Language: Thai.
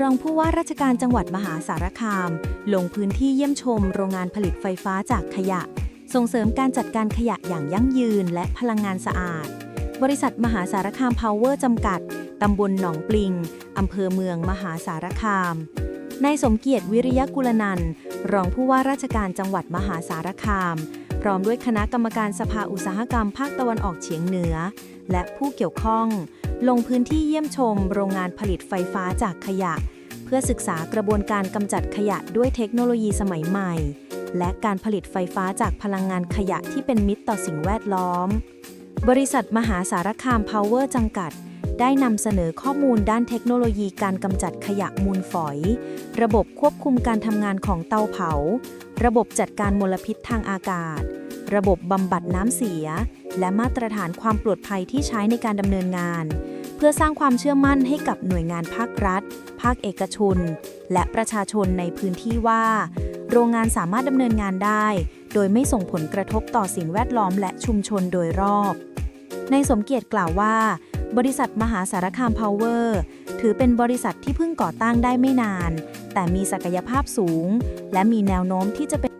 รองผู้ว่าราชการจังหวัดมหาสารคาม ลงพื้นที่เยี่ยมชมโรงงานผลิตไฟฟ้าจากขยะ ส่งเสริมการจัดการขยะอย่างยั่งยืนและพลังงานสะอาด บริษัทมหาสารคามพาวเวอร์จำกัด ตำบลหนองปลิง อำเภอเมืองมหาสารคาม นายสมเกียรติวิริยกุลนัน รองผู้ว่าราชการจังหวัดมหาสารคาม พร้อมด้วยคณะกรรมการสภาอุตสาหกรรมภาคตะวันออกเฉียงเหนือ และผู้เกี่ยวข้อง ลงพื้นที่เยี่ยมชม โรงงานผลิตไฟฟ้าจากขยะ เพื่อศึกษากระบวนการกำจัดขยะด้วยเทคโนโลยีสมัยใหม่ และการผลิตไฟฟ้าจากพลังงานขยะที่เป็นมิตรต่อสิ่งแวดล้อม บริษัทมหาสารคามพาวเวอร์จำกัด ได้นำเสนอข้อมูลด้านเทคโนโลยีการกำจัดขยะมูลฝอย ระบบควบคุมการทำงานของเตาเผา ระบบจัดการมลพิษทางอากาศ ระบบบำบัดน้ำเสีย และมาตรฐานความปลอดภัยที่ใช้ในการดำเนินงาน เพื่อสร้างความเชื่อมั่นให้กับหน่วยงานภาครัฐ ภาคเอกชน และประชาชนในพื้นที่ว่า โรงงานสามารถดำเนินงานได้ โดยไม่ส่งผลกระทบต่อสิ่งแวดล้อมและชุมชนโดยรอบในายสมเกียรติกล่าวว่า บริษัทมหาสารคามพาวเวอร์ถือเป็นบริษัทที่เพิ่งก่อตั้งได้ไม่นาน แต่มีศักยภาพสูง และมีแนวโน้มที่จะเป็น